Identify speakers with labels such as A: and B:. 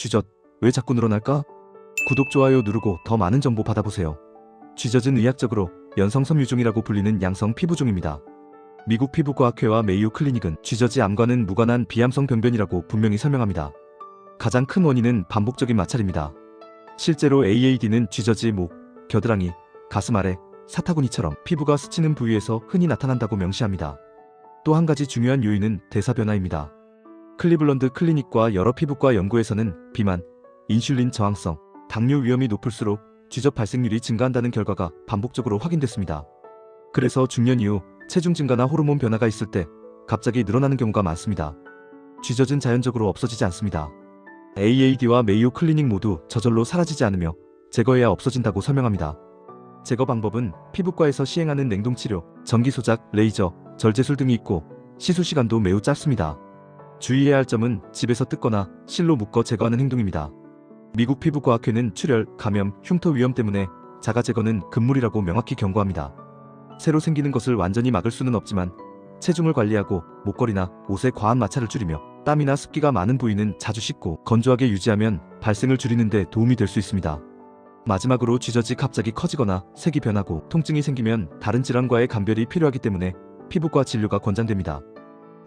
A: 쥐젖, 왜 자꾸 늘어날까? 구독, 좋아요 누르고 더 많은 정보 받아보세요. 쥐젖은 의학적으로 연성 섬 유종이라고 불리는 양성 피부종입니다. 미국 피부과학회와 메이오 클리닉은 쥐젖이 암과는 무관한 비암성 병변이라고 분명히 설명합니다. 가장 큰 원인은 반복적인 마찰입니다. 실제로 AAD는 쥐젖이 목, 겨드랑이, 가슴 아래, 사타구니처럼 피부가 스치는 부위에서 흔히 나타난다고 명시합니다. 또 한 가지 중요한 요인은 대사 변화입니다. 클리블런드 클리닉과 여러 피부과 연구에서는 비만, 인슐린 저항성, 당뇨 위험이 높을수록 쥐젖 발생률이 증가한다는 결과가 반복적으로 확인됐습니다. 그래서 중년 이후 체중 증가나 호르몬 변화가 있을 때 갑자기 늘어나는 경우가 많습니다. 쥐젖은 자연적으로 없어지지 않습니다. AAD와 메이오 클리닉 모두 저절로 사라지지 않으며 제거해야 없어진다고 설명합니다. 제거 방법은 피부과에서 시행하는 냉동치료, 전기소작, 레이저, 절제술 등이 있고 시술 시간도 매우 짧습니다. 주의해야 할 점은 집에서 뜯거나 실로 묶어 제거하는 행동입니다. 미국 피부과학회는 출혈, 감염, 흉터 위험 때문에 자가 제거는 금물이라고 명확히 경고합니다. 새로 생기는 것을 완전히 막을 수는 없지만 체중을 관리하고 목걸이나 옷의 과한 마찰을 줄이며 땀이나 습기가 많은 부위는 자주 씻고 건조하게 유지하면 발생을 줄이는 데 도움이 될 수 있습니다. 마지막으로 쥐젖이 갑자기 커지거나 색이 변하고 통증이 생기면 다른 질환과의 감별이 필요하기 때문에 피부과 진료가 권장됩니다.